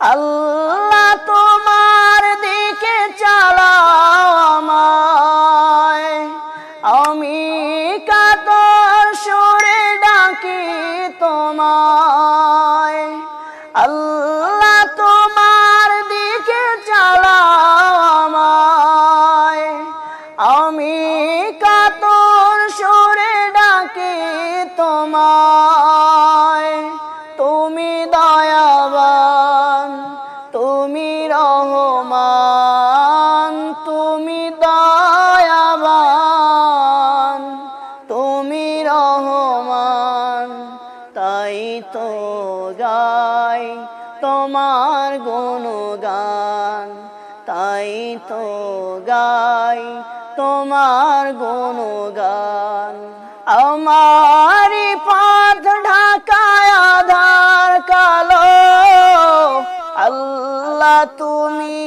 আল্লাহ তোমার দিকে চালাও আমায়। আমি কাতর সুরে ডাকি তোমায়। আল্লাহ তোমার দিকে চালাও আমায়। আমি কাতর সুরে ডাকি তোমায়। তাই তো গাই তোমার গুণগান। তাই তো গাই তোমার গুণগান। আমারি পথ ঢাকায় আধার কালো। আল্লাহ তুমি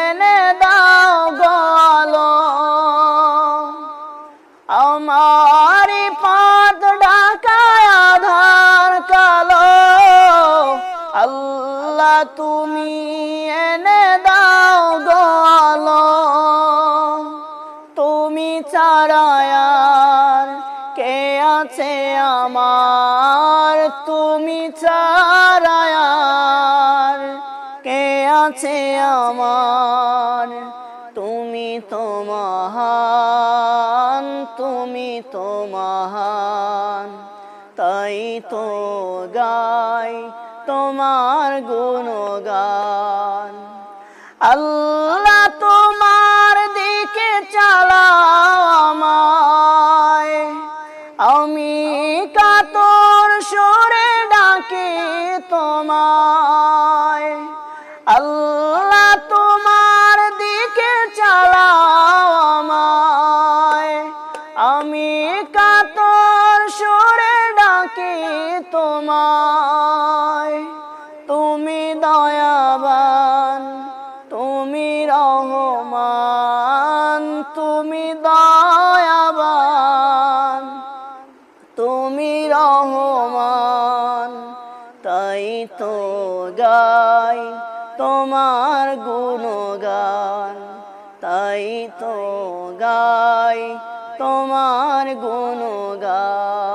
এনে দাও গলো। আমারি তুমি এনে দাও গলো তুমি চারায়ার কে আছে আমার? তুমি চারায়ার কে আছে আমার? তুমি তো মহান, তুমি তো মহান। তাই তো গাই তোমার গুণগান। আল্লাহ তোমার দিকে চালাও আমায়। আমি কাতর সরে ডাকি তোমায়। আল্লাহ তোমার দিকে চালাও আমায়। আমি কাতর সরে ডাকি তোমায়। রহমান তুমি দয়াবান, তুমি রহমান। তাই তো গাই তোমার গুণগান, তাই তো গাই তোমার গুণগান।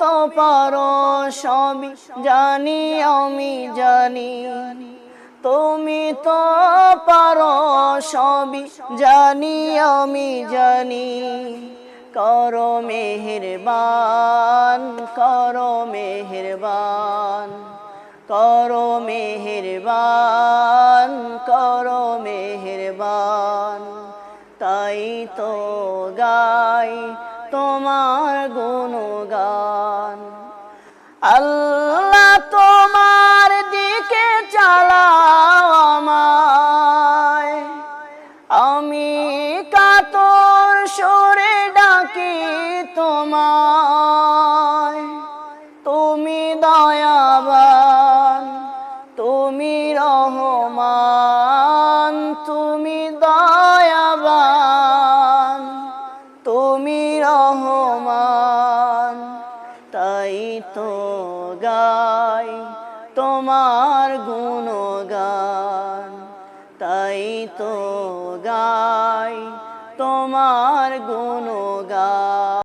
তো পারো সবই জানি আমি জানি। তুমি তো পারো সবই জানি আমি জানি। করো মেহেরবান করো মেহেরবান করো মেহেরবান করো মেহেরবান। তাই তো গাই তোমার গুণগান। রহমান তাই তো গাই তোমার গুণগান। তাই তো গাই তোমার গুণগান।